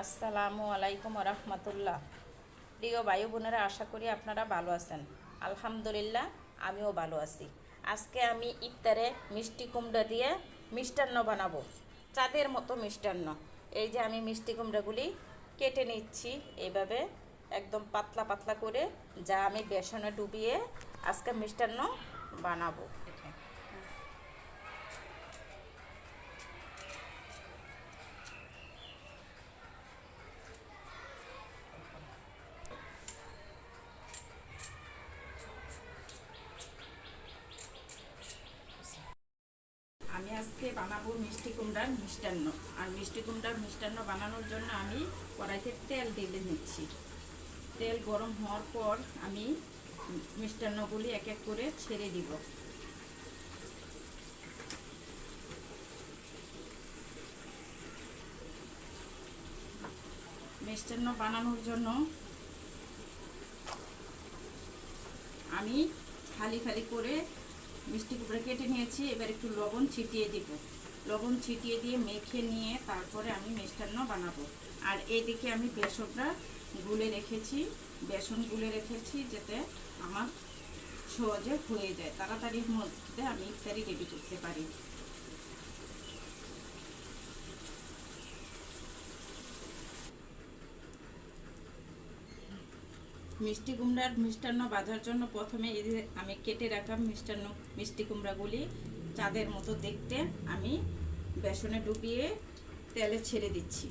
আসসালামু আলাইকুম রহমতুল্লাহ প্রিয় বায়ু বোনেরা, আশা করি আপনারা ভালো আছেন। আলহামদুলিল্লাহ, আমিও ভালো আছি। আজকে আমি ইফতারে মিষ্টি কুমড়া দিয়ে মিষ্টান্ন বানাবো। চাঁদের মতো মিষ্টান্ন। এই যে আমি মিষ্টি কুমড়াগুলি কেটে নিচ্ছি, এইভাবে একদম পাতলা পাতলা করে যা আমি বেসনে ডুবিয়ে আজকে মিষ্টান্ন বানাবো। আজকে বানাবো মিষ্টি কুমড়ার মিষ্টান্ন। আর মিষ্টি কুমড়ার মিষ্টান্ন বানানোর জন্য আমি কড়াইতে তেল ঢেলে নিচ্ছি। তেল গরম হওয়ার পর আমি মিষ্টান্নগুলি এক এক করে ছেড়ে দিব। মিষ্টান্ন বানানোর জন্য আমি খালি খালি করে মিষ্টি কুমড়া কেটে নিয়েছি, এবার একটু লবণ ছিটিয়ে দিব। লবণ ছিটিয়ে দিয়ে মেখে নিয়ে তারপরে আমি মিষ্টান্ন বানাবো। আর এদিকে আমি বেসনটা গুলে রেখেছি, বেসন গুলে রেখেছি যাতে আমার সহজে হয়ে যায়। তাড়াতাড়ির মধ্যে আমি ইফতারি রেডি করতে পারি। মিষ্টি কুমড়ার মিষ্টান্ন বাজার জন্য প্রথমে এই যে আমি কেটে রাখা মিষ্টান্ন মিষ্টি কুমড়াগুলি চাঁদের মতো দেখতে আমি বেসনে ডুবিয়ে তেলে ছেড়ে দিচ্ছি।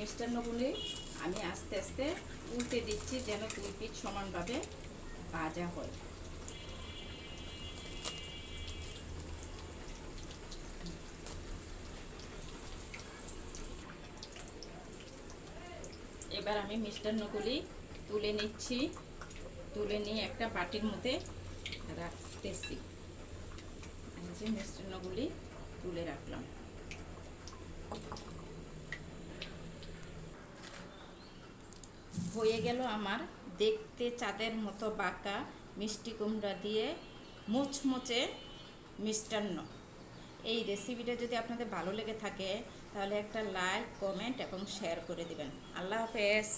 মিষ্টান্নগুলি আমি আস্তে আস্তে উল্টে দিচ্ছি যেন দুই সমানভাবে ভাজা হয়। এবার আমি মিষ্টান্নগুলি তুলে নিচ্ছি। তুলে নিয়ে একটা বাটির মধ্যে রাখতেছি। যে মিষ্টান্নগুলি তুলে রাখলাম। হয়ে গেল আমার। দেখতে চাঁদের মতো বাঁকা মিষ্টি কুমড়া দিয়ে মুচমুচে মিষ্টান্ন। এই রেসিপিটা যদি আপনাদের ভালো লেগে থাকে, তাহলে একটা লাইক কমেন্ট এবং শেয়ার করে দিবেন। আল্লাহ হাফেজ।